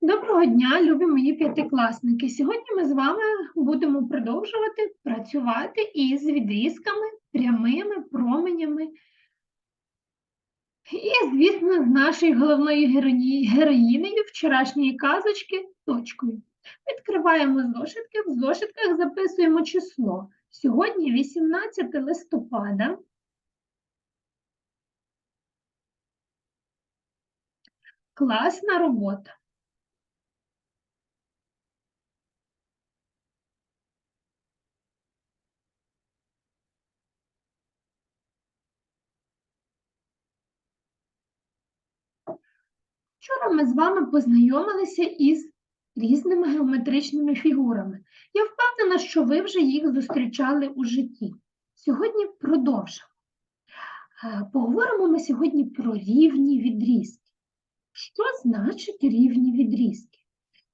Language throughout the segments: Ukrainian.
Доброго дня, любі мої п'ятикласники. Сьогодні ми з вами будемо продовжувати працювати із відрізками, прямими променями. І, звісно, з нашою головною героїнею вчорашньої казочки точкою. Відкриваємо зошитки, в зошитках записуємо число. Сьогодні 18 листопада. Класна робота. Вчора ми з вами познайомилися із різними геометричними фігурами. Я впевнена, що ви вже їх зустрічали у житті. Сьогодні продовжимо. Е, Поговоримо ми сьогодні про рівні відрізки. Що значить рівні відрізки?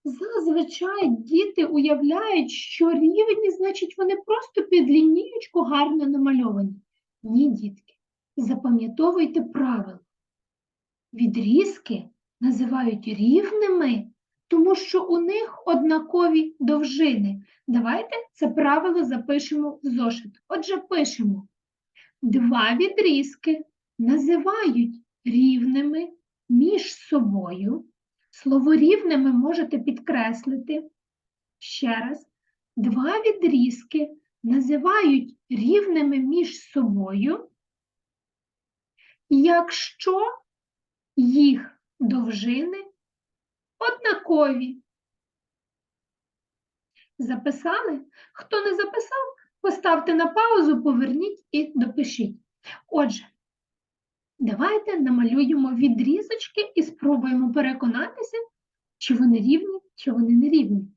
Зазвичай діти уявляють, що рівні, значить, вони просто під лінієчку гарно намальовані. Ні, дітки, запам'ятовуйте правило. Відрізки називають рівними, тому що у них однакові довжини. Давайте це правило запишемо в зошит. Отже, пишемо. Два відрізки називають рівними між собою. Слово рівними можете підкреслити. Ще раз. Два відрізки називають рівними між собою, якщо їх довжини однакові. Записали? Хто не записав, поставте на паузу, поверніть і допишіть. Отже, давайте намалюємо відрізочки і спробуємо переконатися, чи вони рівні, чи вони не рівні.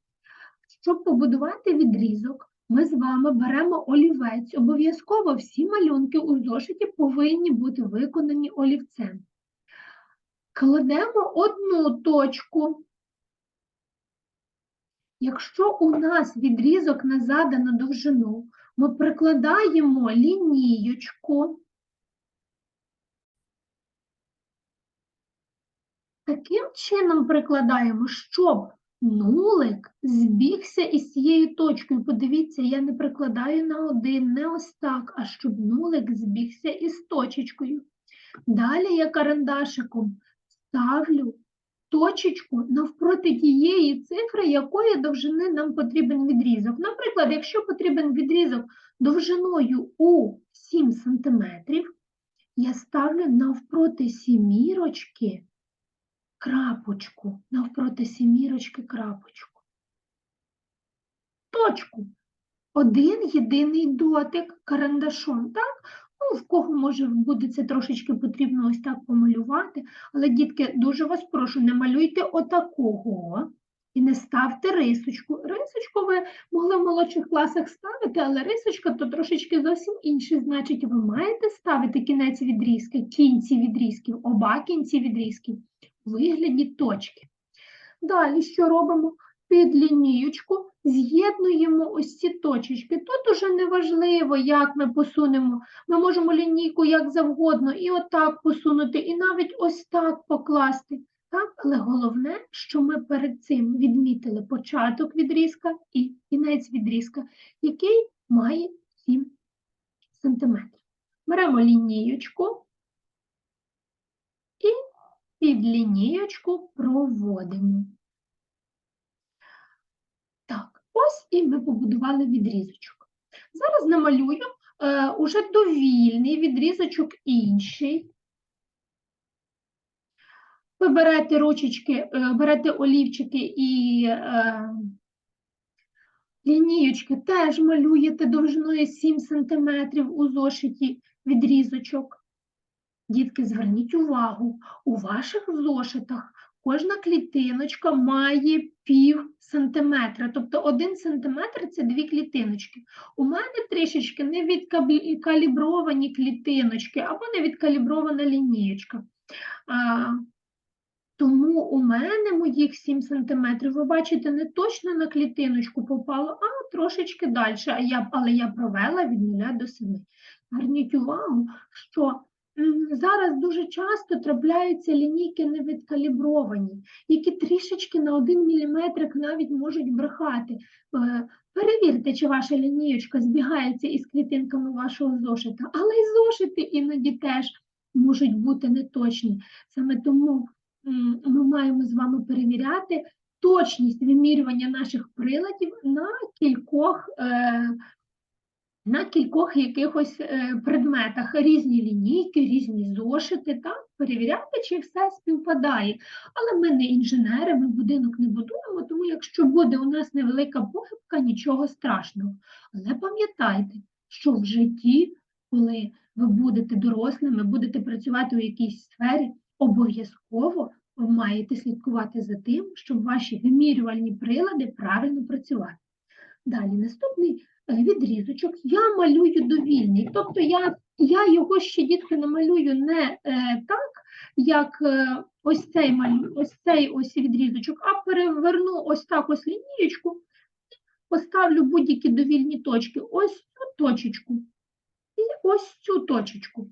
Щоб побудувати відрізок, ми з вами беремо олівець. Обов'язково всі малюнки у зошиті повинні бути виконані олівцем. Кладемо одну точку. Якщо у нас відрізок на задану довжину, ми прикладаємо лінієчку. Таким чином прикладаємо, щоб нулик збігся із цією точкою. Подивіться, я не прикладаю на один, не ось так, а щоб нулик збігся із точечкою. Далі я карандашиком ставлю точечку навпроти тієї цифри, якої довжини нам потрібен відрізок. Наприклад, якщо потрібен відрізок довжиною у 7 см, я ставлю навпроти сімірочки крапочку, навпроти сімірочки крапочку. Точку. Один єдиний дотик карандашом, так? Ну, в кого, може, буде це трошечки потрібно ось так помалювати, але, дітки, дуже вас прошу, не малюйте отакого і не ставте рисочку. Рисочку ви могли в молодших класах ставити, але рисочка то трошечки зовсім інше. Значить, ви маєте ставити кінець відрізки, кінці відрізків, оба кінці відрізків у вигляді точки. Далі що робимо? Під лінієчку з'єднуємо ось ці точечки. Тут уже не важливо, як ми посунемо. Ми можемо лінійку як завгодно і отак посунути, і навіть ось так покласти. Так? Але головне, що ми перед цим відмітили початок відрізка і кінець відрізка, який має 7 см. Беремо лінієчку і під лінієчку проводимо. Так, ось і ми побудували відрізочок. Зараз намалюю е, уже довільний відрізочок інший. Ви берете ручечки, е, берете олівчики і е, лінієчки, теж малюєте довжиною 7 см у зошиті відрізочок. Дітки, зверніть увагу, у ваших зошитах кожна клітиночка має пів сантиметра, тобто один сантиметр – це дві клітиночки. У мене трішечки не відкалібровані клітиночки або не відкалібрована лінієчка. А, тому у мене моїх 7 сантиметрів, ви бачите, не точно на клітиночку попало, а трошечки далі. А я, але я провела від 0 до 7. Зверніть увагу, що зараз дуже часто трапляються лінійки невідкалібровані, які трішечки на один міліметрик навіть можуть брехати. Е, Перевірте, чи ваша лінієчка збігається із клітинками вашого зошита, але й зошити іноді теж можуть бути неточні. Саме тому ми маємо з вами перевіряти точність вимірювання наших приладів на кількох, е, на кількох якихось е, предметах. Різні лінійки, різні зошити, так? перевіряти, чи все співпадає. Але ми не інженери, ми будинок не будуємо, тому якщо буде у нас невелика похибка, нічого страшного. Але пам'ятайте, що в житті, коли ви будете дорослими, будете працювати у якійсь сфері, обов'язково ви маєте слідкувати за тим, щоб ваші вимірювальні прилади правильно працювали. Далі, наступний е, відрізочок я малюю довільний. Тобто я, я його ще дітки намалюю не е, так, як е, ось цей ось цей ось відрізочок, а переверну ось так ось лінієчку, і поставлю будь-які довільні точки, ось цю точечку і ось цю точечку.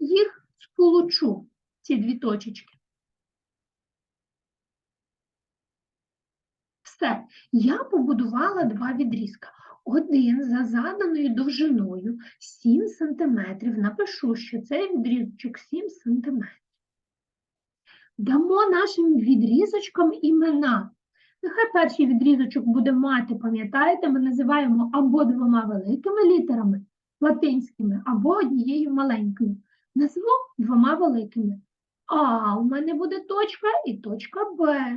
І їх сполучу, ці дві точечки. Все, я побудувала два відрізка. Один за заданою довжиною 7 см. Напишу, що цей відрізочок 7 см. Дамо нашим відрізочкам імена. Нехай перший відрізочок буде мати, пам'ятаєте, ми називаємо або двома великими літерами латинськими, або однією маленькою. Назву двома великими. А у мене буде точка і точка Б.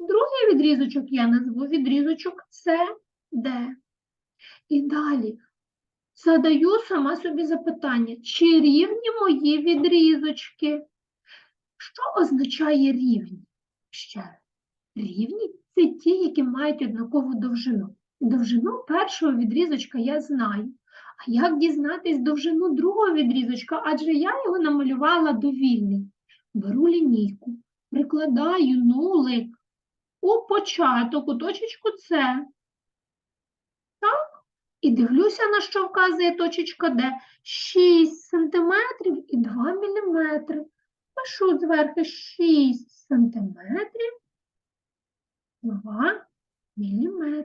Другий відрізочок я назву відрізочок С, Д. І далі задаю сама собі запитання, чи рівні мої відрізочки? Що означає рівні? Ще. Рівні це ті, які мають однакову довжину. Довжину першого відрізочка я знаю. А як дізнатись довжину другого відрізочка? Адже я його намалювала довільний. Беру лінійку, прикладаю нулик у початок, у точечку С. Так? І дивлюся, на що вказує точечка Д. 6 см і 2 мм. Пишу зверху 6 см, 2 мм.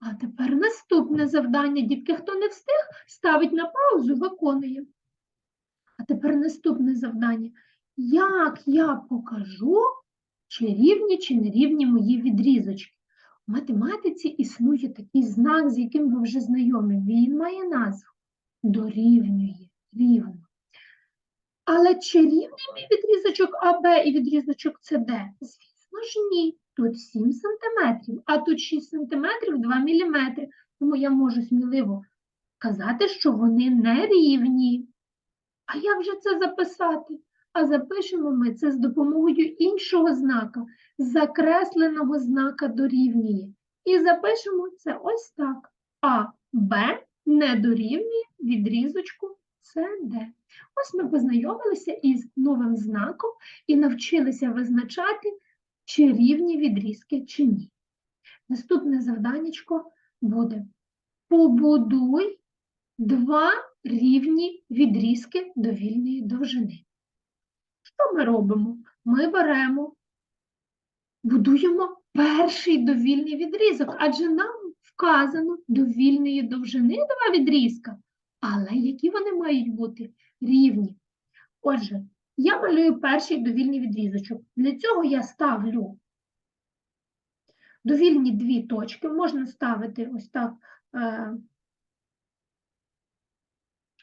А тепер наступне завдання. Дітки, хто не встиг, ставить на паузу, виконує. А тепер наступне завдання. Як я покажу, чи рівні, чи не рівні мої відрізочки? У математиці існує такий знак, з яким ви вже знайомі. Він має назву дорівнює, рівно. Але чи рівний мій відрізочок АБ і відрізочок СД? Звісно ж ні. Тут 7 см, а тут 6 см 2 мм. Тому я можу сміливо казати, що вони не рівні. А як же це записати? А запишемо ми це з допомогою іншого знака, закресленого знака дорівнює. І запишемо це ось так. А Б не дорівнює відрізочку СД. Ось ми познайомилися із новим знаком і навчилися визначати, чи рівні відрізки, чи ні. Наступне завданнячко буде побудуй два рівні відрізки довільної довжини. Що ми робимо? Ми беремо, будуємо перший довільний відрізок, адже нам вказано довільної довжини два відрізка. Але які вони мають бути рівні? Отже, я малюю перший довільний відрізочок. Для цього я ставлю довільні дві точки, можна ставити ось так, е,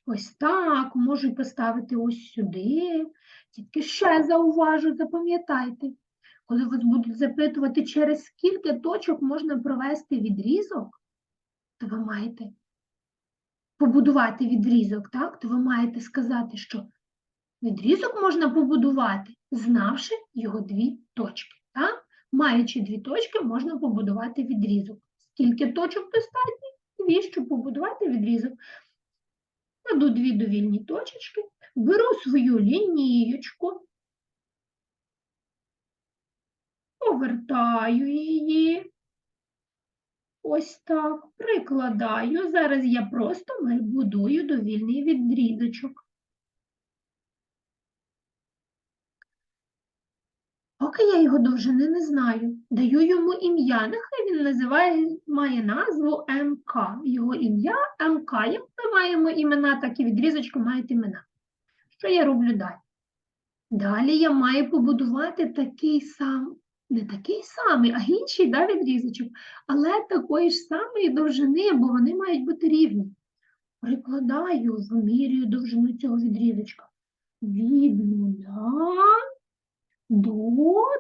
ось так, можу поставити ось сюди. Тільки ще зауважу, запам'ятайте, коли вас будуть запитувати, через скільки точок можна провести відрізок, то ви маєте побудувати відрізок, так, то ви маєте сказати, що відрізок можна побудувати, знавши його дві точки. Так? Маючи дві точки, можна побудувати відрізок. Скільки точок достатньо? Дві, щоб побудувати відрізок. Кладу дві довільні точечки, беру свою лінієчку, повертаю її Ось так. Прикладаю. Зараз я просто будую довільний відрізочок. Поки я його довжини не знаю, даю йому ім'я. Нехай він називає, має назву МК. Його ім'я МК. Як ми маємо імена, так і відрізочка мають імена. Що я роблю далі? Далі я маю побудувати такий сам, не такий самий, а інший да, відрізочок, але такої ж самої довжини, бо вони мають бути рівні. Прикладаю, вимірюю довжину цього відрізочка. Від до,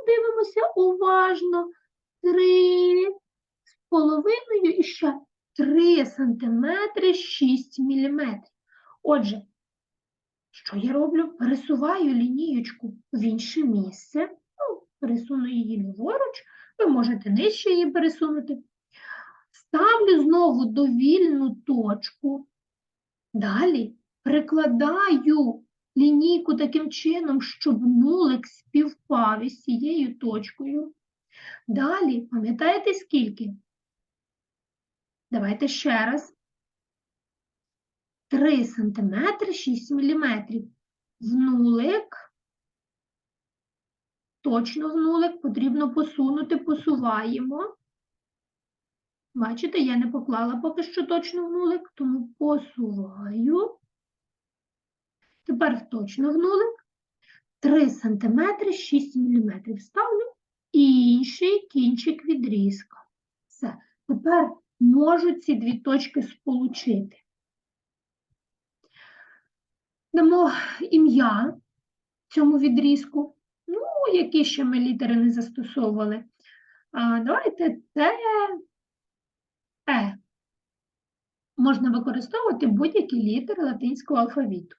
дивимося уважно, три з половиною і ще 3 сантиметри 6 міліметрів. Отже, що я роблю? Пересуваю лінієчку в інше місце, ну, пересуну її ліворуч, ви можете нижче її пересунути. Ставлю знову довільну точку. Далі прикладаю лінійку таким чином, щоб нулик співпав із цією точкою. Далі, пам'ятаєте скільки? Давайте ще раз. 3 см 6 мм. В нулик, точно в нулик, потрібно посунути, посуваємо. Бачите, я не поклала поки що точно в нулик, тому посуваю. Тепер точно в 3 см 6 мм. Ставлю і інший кінчик відрізка. Все. Тепер можу ці дві точки сполучити. Дамо ім'я цьому відрізку. Ну, які ще ми літери не застосовували. А, Давайте Т, Е. Можна використовувати будь-які літери латинського алфавіту.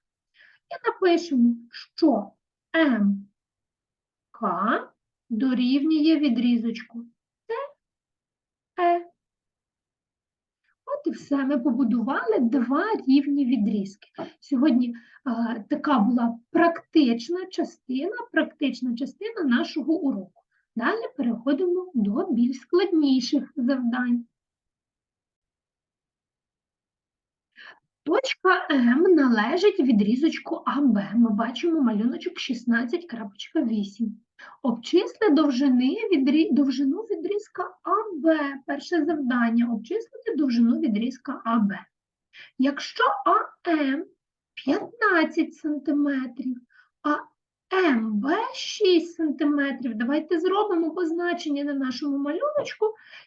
І напишемо, що МК дорівнює відрізочку Т, Е. От і все, ми побудували два рівні відрізки. Сьогодні а, така була практична частина, практична частина нашого уроку. Далі переходимо до більш складніших завдань. Точка М належить відрізочку АБ. Ми бачимо малюночок 16.8. Обчисли довжини відрі... довжину відрізка АБ. Перше завдання обчислити довжину відрізка АБ. Якщо АМ 15 см, а МБ 6 см, давайте зробимо позначення на нашому малюночку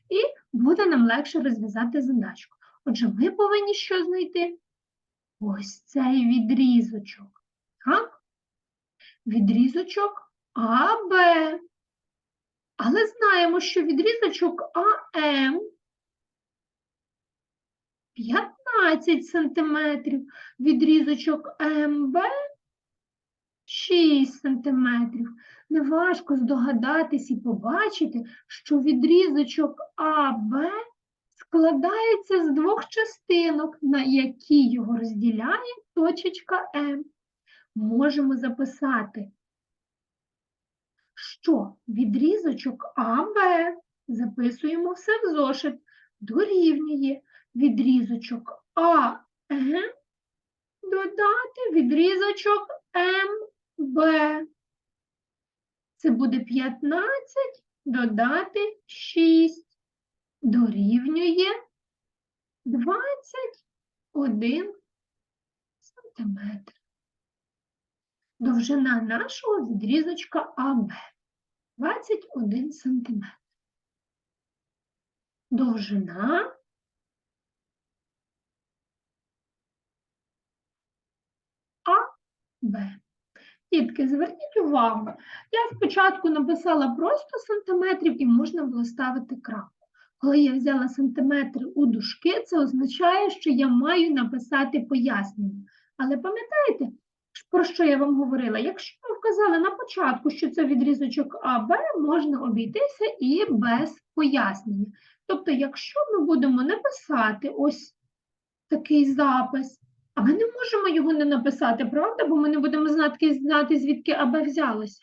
і буде нам легше розв'язати задачку. Отже, ми повинні що знайти? Ось цей відрізочок. Так? Відрізочок АБ. Але знаємо, що відрізочок АМ 15 см, відрізочок МБ 6 см. Неважко здогадатись і побачити, що відрізочок АБ складається з двох частинок, на які його розділяє точечка М. Можемо записати, що відрізочок АБ, записуємо все в зошит, дорівнює відрізочок АМ додати відрізочок МБ. Це буде 15 додати 6 дорівнює 21 сантиметр. Довжина нашого відрізочка АБ 21 сантиметр. Довжина АБ. Дітки, зверніть увагу, я спочатку написала просто сантиметрів і можна було ставити крапку. Коли я взяла сантиметри у дужки, це означає, що я маю написати пояснення. Але пам'ятаєте, про що я вам говорила? Якщо ви вказали на початку, що це відрізочок АБ, можна обійтися і без пояснення. Тобто, якщо ми будемо написати ось такий запис, а ми не можемо його не написати, правда? Бо ми не будемо знати, знати звідки АБ взялося,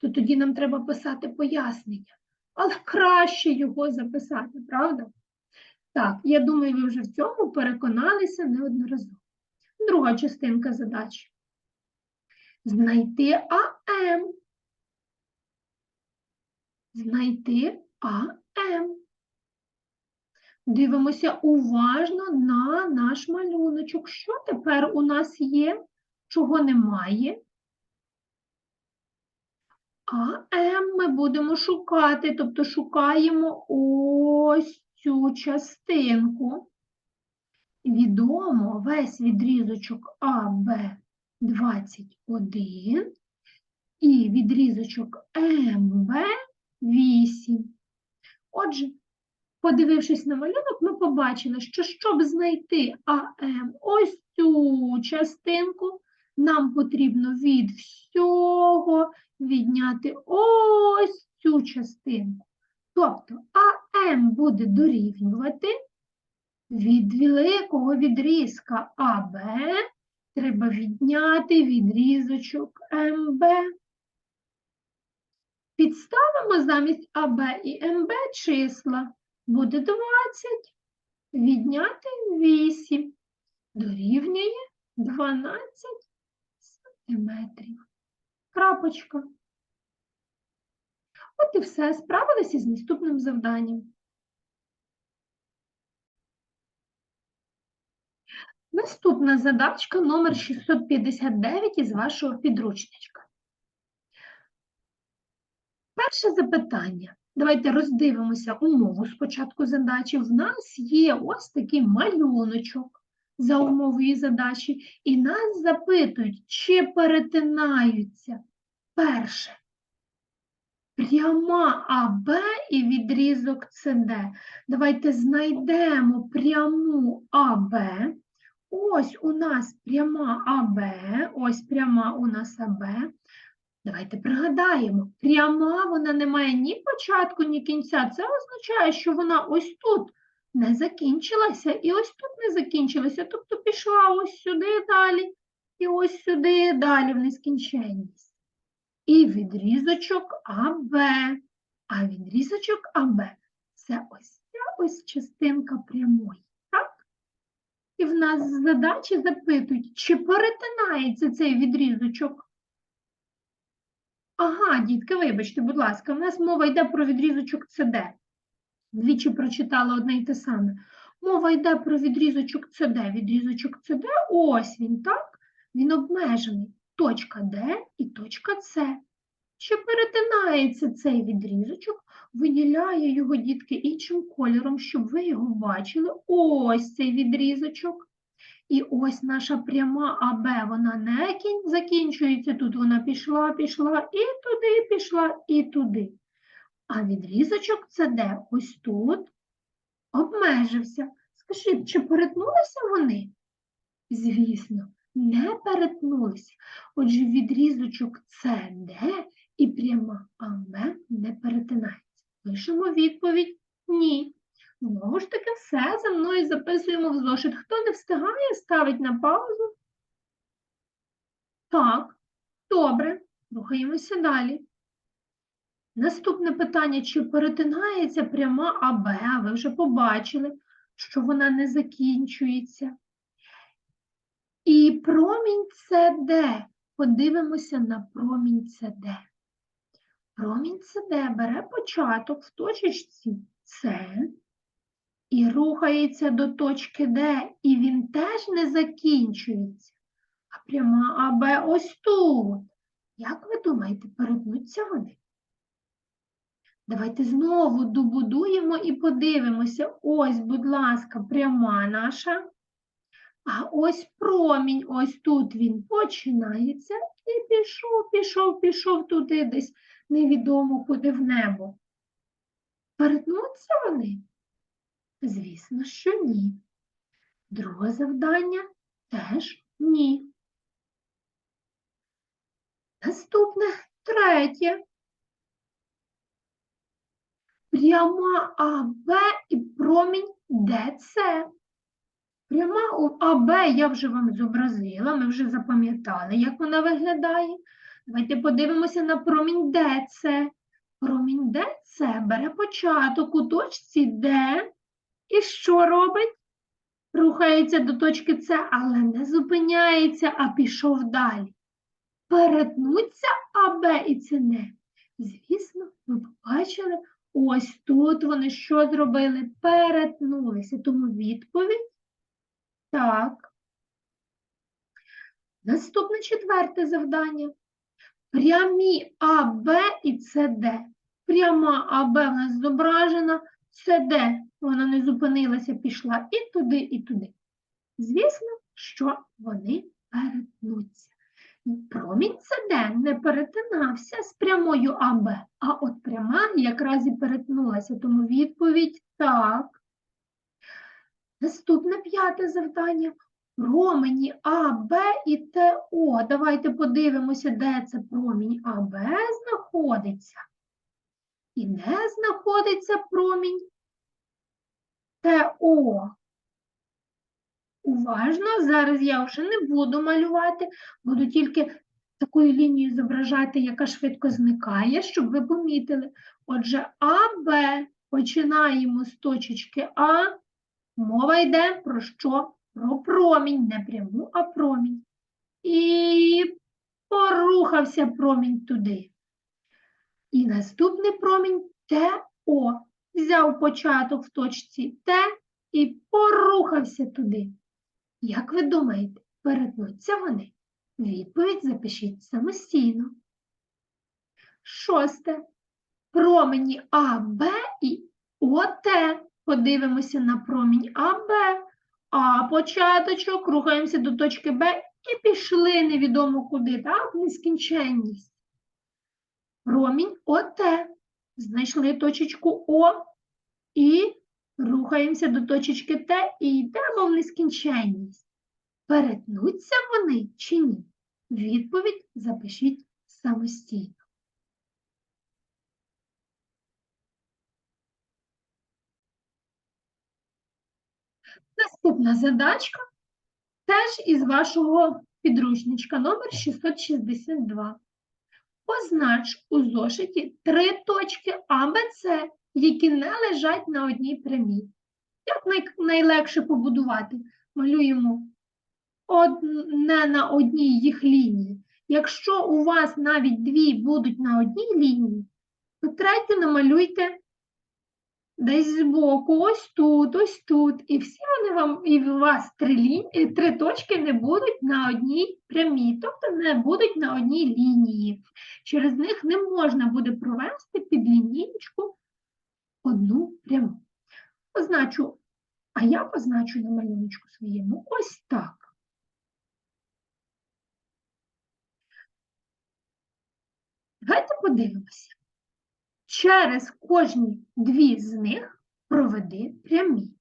то тоді нам треба писати пояснення. Але краще його записати, правда? Так, я думаю, ви вже в цьому переконалися неодноразово. Друга частинка задачі. Знайти АМ. Знайти АМ. Дивимося уважно на наш малюночок. Що тепер у нас є? Чого немає? АМ ми будемо шукати, тобто шукаємо ось цю частинку. Відомо весь відрізочок АБ 21 і відрізочок МБ 8. Отже, подивившись на малюнок, ми побачили, що щоб знайти АМ ось цю частинку, нам потрібно від всього відняти ось цю частинку. Тобто АМ буде дорівнювати від великого відрізка АБ треба відняти відрізочок МБ. Підставимо замість АБ і МБ числа. Буде 20, відняти 8. Дорівнює 12 сантиметрів. Крапочка. От і все, справилися з наступним завданням. Наступна задачка номер 659 із вашого підручничка. Перше запитання. Давайте роздивимося умову спочатку задачі. В нас є ось такий малюночок за умовою задачі, і нас запитують, чи перетинаються перше пряма АБ і відрізок СД. Давайте знайдемо пряму АБ. Ось у нас пряма АБ, ось пряма у нас АБ. Давайте пригадаємо, пряма вона не має ні початку, ні кінця. Це означає, що вона ось тут не закінчилася і ось тут не закінчилася. Тобто пішла ось сюди далі і ось сюди далі в нескінченність. І відрізочок АБ. А відрізочок АБ це ось ця ось частинка прямої. Так? І в нас задачі запитують, чи перетинається цей відрізочок Ага, дітки, вибачте, будь ласка, в нас мова йде про відрізочок СД. Двічі прочитала одне й те саме. Мова йде про відрізочок СД. Відрізочок СД, ось він, так? Він обмежений. Точка Д і точка С. Чи перетинається цей відрізочок, виділяє його дітки іншим кольором, щоб ви його бачили. Ось цей відрізочок. І ось наша пряма АБ, вона не кін- закінчується тут, вона пішла, пішла і туди, пішла, і туди. А відрізочок СД ось тут обмежився. Скажіть, чи перетнулися вони? Звісно, не перетнулися. Отже, відрізочок СД і пряма АБ не перетинаються. Пишемо відповідь ні. Знову ж таки, все за мною записуємо в зошит. Хто не встигає, ставить на паузу. Так, добре, рухаємося далі. Наступне питання, чи перетинається пряма АБ, ви вже побачили, що вона не закінчується. І промінь СД. Подивимося на промінь СД. Промінь СД бере початок в точечці С і рухається до точки Д, і він теж не закінчується. А пряма АБ ось тут. Як ви думаєте, перетнуться вони? Давайте знову добудуємо і подивимося. Ось, будь ласка, пряма наша. А ось промінь, ось тут він починається і пішов, пішов, пішов туди десь невідомо куди в небо. Перетнуться вони? Звісно, що ні. Друге завдання теж ні. Наступне третє. Пряма АБ і промінь ДЦ. Пряма АБ я вже вам зобразила, ми вже запам'ятали, як вона виглядає. Давайте подивимося на промінь ДЦ. Промінь ДЦ бере початок у точці Д І що робить? Рухається до точки С, але не зупиняється, а пішов далі. Перетнуться АБ і ЦН. Звісно, ви побачили, ось тут вони що зробили? Перетнулися. Тому відповідь так. Наступне четверте завдання. Прямі АБ і СД. Пряма АБ в нас зображена, СД вона не зупинилася, пішла і туди, і туди. Звісно, що вони перетнуться. Промінь СД не перетинався з прямою АБ, а от пряма якраз і перетнулася, тому відповідь так. Наступне п'яте завдання. Промені А, Б і ТО. Давайте подивимося, де це промінь АБ знаходиться. І де знаходиться промінь ТО. Уважно, зараз я вже не буду малювати, буду тільки такою лінією зображати, яка швидко зникає, щоб ви помітили. Отже, АБ починаємо з точечки А. Мова йде про що? Про промінь, не пряму, а промінь. І порухався промінь туди. І наступний промінь ТО. Взяв початок в точці Т і порухався туди. Як ви думаєте, перетнуться вони? Відповідь запишіть самостійно. Шосте. Промені АБ і ОТ. Подивимося на промінь АБ. А початочок, рухаємося до точки Б і пішли невідомо куди, так? В Нескінченність. Промінь ОТ. Знайшли точечку О і рухаємося до точечки Т і йдемо в нескінченність. Перетнуться вони чи ні? Відповідь запишіть самостійно. Наступна задачка теж із вашого підручничка номер 662. Познач у зошиті три точки А, Б, С, які не лежать на одній прямій. Як най- найлегше побудувати? Малюємо од- не на одній їх лінії. Якщо у вас навіть дві будуть на одній лінії, то третю намалюйте десь збоку, ось тут, ось тут. І всі вони вам, і у вас три, лі... три точки не будуть на одній прямій, тобто не будуть на одній лінії. Через них не можна буде провести під лінієчку одну пряму. Позначу, а я позначу на малюночку своєму ось так. Давайте подивимося. Через кожні дві з них проведи прямі.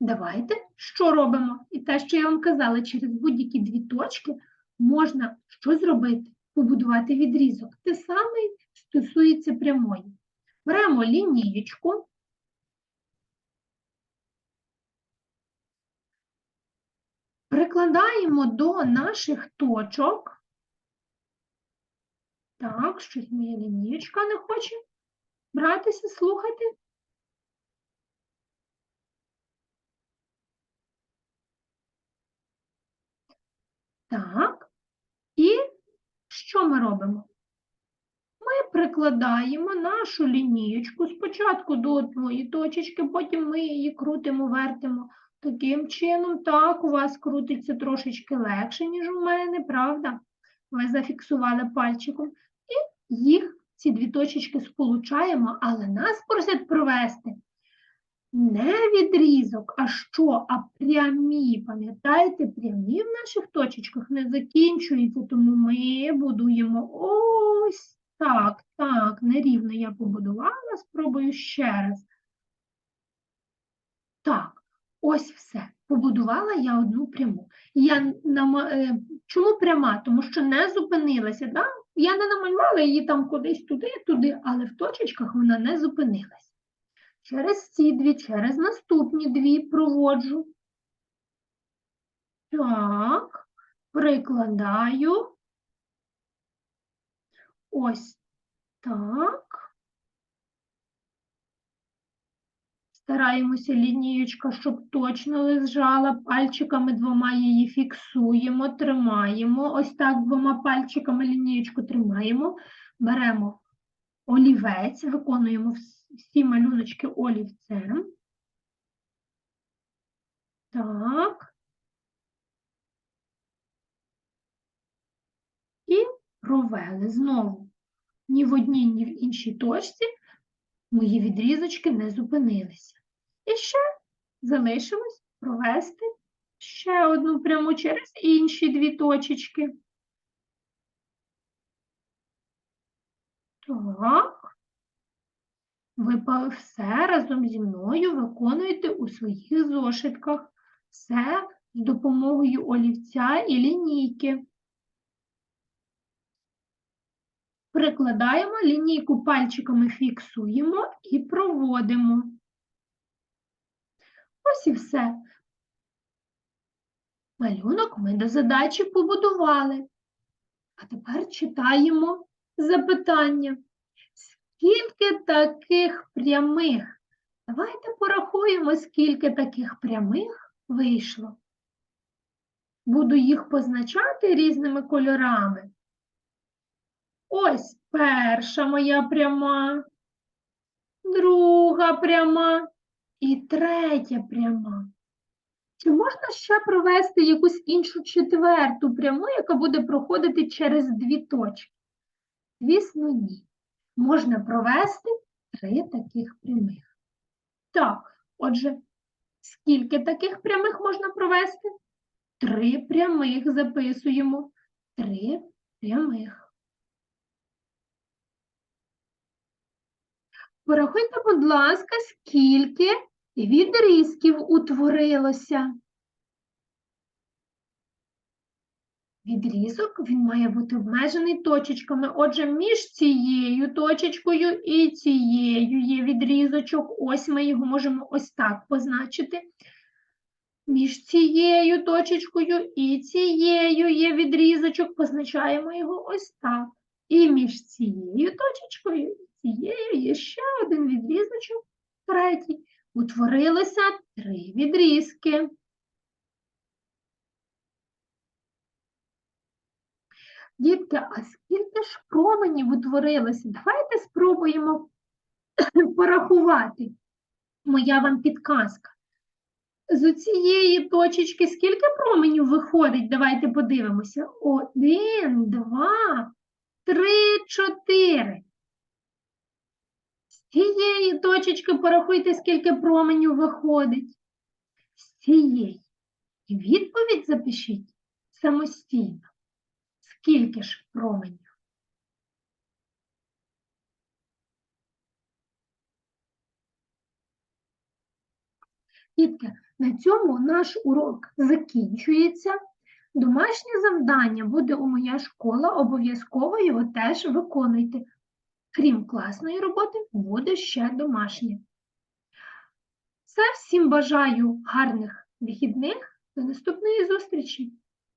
Давайте що робимо? І те, що я вам казала, через будь-які дві точки можна що зробити? Побудувати відрізок. Те саме стосується прямої. Беремо лінієчку, прикладаємо до наших точок. Так, щось моя лінієчка не хоче братися, слухати. Так, і що ми робимо? Ми прикладаємо нашу лінієчку спочатку до одної точечки, потім ми її крутимо, вертимо. Таким чином, так, у вас крутиться трошечки легше, ніж у мене, правда? Ви зафіксували пальчиком. І їх, ці дві точечки, сполучаємо, але нас просять провести не відрізок, а що? А прямі. Пам'ятаєте, прямі в наших точечках не закінчуються, тому ми будуємо ось так, так, нерівно я побудувала, спробую ще раз. Так, ось все. Побудувала я одну пряму. Я нама... е, Чому пряма? Тому що не зупинилася. Да? Я не намалювала її там кудись туди, туди, але в точечках вона не зупинилась. Через ці дві, через наступні дві проводжу. Так, прикладаю. Ось так. Стараємося лінієчка, щоб точно лежала. Пальчиками двома її фіксуємо, тримаємо. Ось так двома пальчиками лінієчку тримаємо. Беремо олівець, виконуємо всі малюночки олівцем. Так. І провели знову. Ні в одній, ні в іншій точці мої відрізочки не зупинилися. І ще залишилось провести ще одну пряму через інші дві точечки. Так. Ви все разом зі мною виконуєте у своїх зошитках. Все з допомогою олівця і лінійки. Прикладаємо лінійку пальчиками фіксуємо і проводимо. Ось і все. Малюнок ми до задачі побудували. А тепер читаємо запитання. Скільки таких прямих? Давайте порахуємо, скільки таких прямих вийшло. Буду їх позначати різними кольорами. Ось перша моя пряма, друга пряма і третя пряма. Чи можна ще провести якусь іншу четверту пряму, яка буде проходити через дві точки? Звісно, ні. Можна провести три таких прямих. Так, отже, скільки таких прямих можна провести? Три прямих записуємо. Три прямих. Порахуйте, будь ласка, скільки відрізків утворилося. Відрізок він має бути обмежений точечками. Отже, між цією точечкою і цією є відрізочок. Ось ми його можемо ось так позначити. Між цією точечкою і цією є відрізочок, позначаємо його ось так. І між цією точечкою цією є ще один відрізочок, третій. Утворилося три відрізки. Дітки, а скільки ж променів утворилося? Давайте спробуємо порахувати. Моя вам підказка. З цієї точечки скільки променів виходить? Давайте подивимося. Один, два, три, чотири. Цієї точечки порахуйте, скільки променів виходить. З цієї. І відповідь запишіть самостійно. Скільки ж променів? Дітки, на цьому наш урок закінчується. Домашнє завдання буде у моя школа, обов'язково його теж виконуйте. Крім класної роботи, буде ще домашнє. Все, всім бажаю гарних вихідних. До наступної зустрічі!